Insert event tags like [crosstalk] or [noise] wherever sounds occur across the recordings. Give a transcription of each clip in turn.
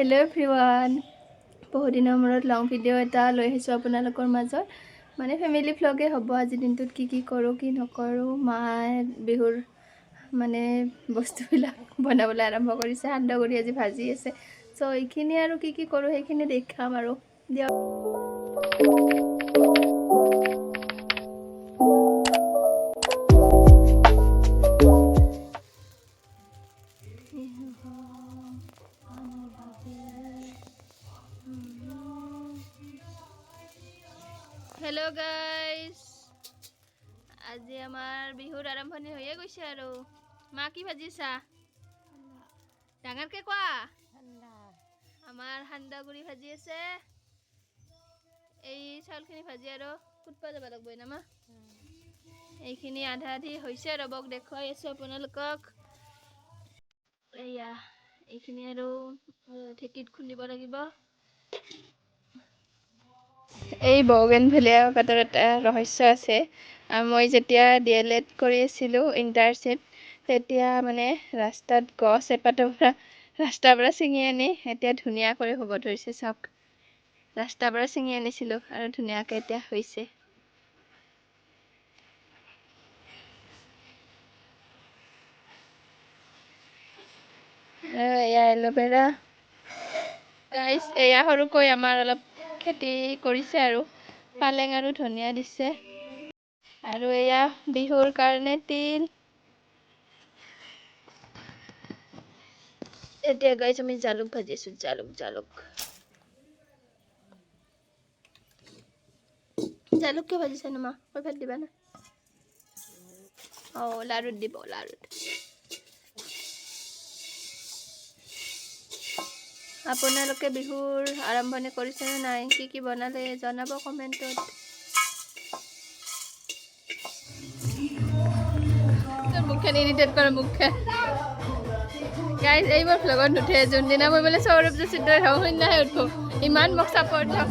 Hello' everyone বহুদিনৰ মূৰত long video' এটা লৈ আহিছোঁ আপোনালোকৰ মাজত। মানে ফেমিলি ভ্লগেই হ'ব আজিৰ দিনটোত কি কি কৰোঁ কি নকৰোঁ মায়ে বিহুৰ মানে বস্তুবিলাক [laughs] বনাবলৈ আৰম্ভ কৰিছে সান্দহগুড়ি আজি ভাজি আছে। চ' এইখিনি আৰু কি কি কৰোঁ সেইখিনি দেখাম আৰু। দিয়ক। হেল্ল' গাইজ আজি আমাৰ বিহুৰ আৰম্ভণি হৈয়ে গৈছে আৰু। মা, কি ভাজিছা? ডাঙৰকে কোৱা। আমাৰ সান্দহগুড়ি ভাজি আছে। এই চাউলখিনি ভাজি আৰু ফুটবা যাব লাগব না মা। এইখিনি আধা আধি হৈছে ৰ'বক দেখুৱাই আছোঁ আপোনালোকক। এয়া, এইখিনি আৰু ঢেঁকীত খুন্দিব লাগিব। এই বগেন ভেলিয়া পাতৰ এটা ৰহস্য আছে। মই যেতিয়া ডি এল এড কৰি আছিলোঁ ইণ্টাৰ্ণশ্বিপ তেতিয়া মানে ৰাস্তাত গছ এপাতৰ পৰা ৰাস্তাৰ পৰা ছিঙি আনি এতিয়া ধুনীয়াকৈ হ'ব ধৰিছে চাওক। ৰাস্তাৰ পৰা ছিঙি আনিছিলোঁ আৰু ধুনীয়াকৈ এতিয়া হৈছে। আৰু এয়া এল'ভেৰা। এয়া সৰুকৈ আমাৰ অলপ খেতি কৰিছে আৰু। পালেং আৰু ধনিয়া দিছে। আৰু এয়া বিহুৰ কাৰণে তিল। এতিয়া গাইছ আমি জালুক ভাজিছোঁ, জালুক জালুক। জালুক কিয় ভাজিছে নো মা? কৈ ভাত দিবা না। অঁ, লাৰুত দিব, লাৰুত। আপোনালোকে বিহুৰ আৰম্ভণি কৰিছেনে নাই? কি কি বনালে জনাব কমেণ্টত। মুখখন ইৰিটেট কৰে মুখখন। গাইজ এইবোৰ ভ্লগত নুঠে। যোনদিনা মই বোলে সৌৰভ যোশীৰ দৰে হওঁ সেইদিনাহে উঠো। ইমান মোক চাপৰ্ট দিয়ক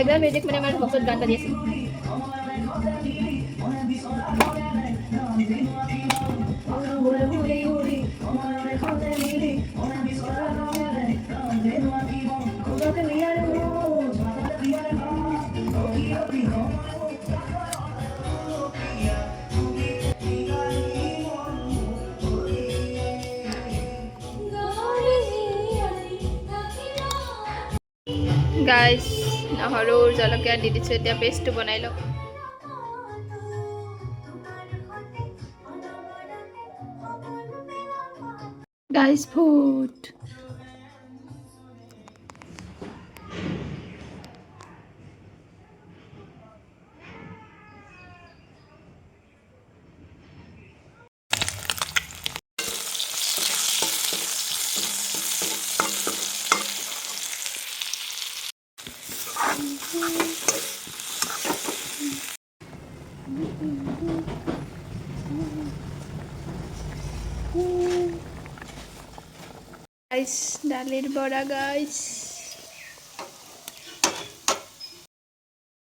বেকগ্ৰাউণ্ড মিউজিক মানে আমাৰ বক্সত গান বাজি আছে নহৰু জলকীয়া দি দিছোঁ এতিয়া পেষ্টটো বনাই লওঁ। গাইজ ফুড ডালের বৰা গাইজ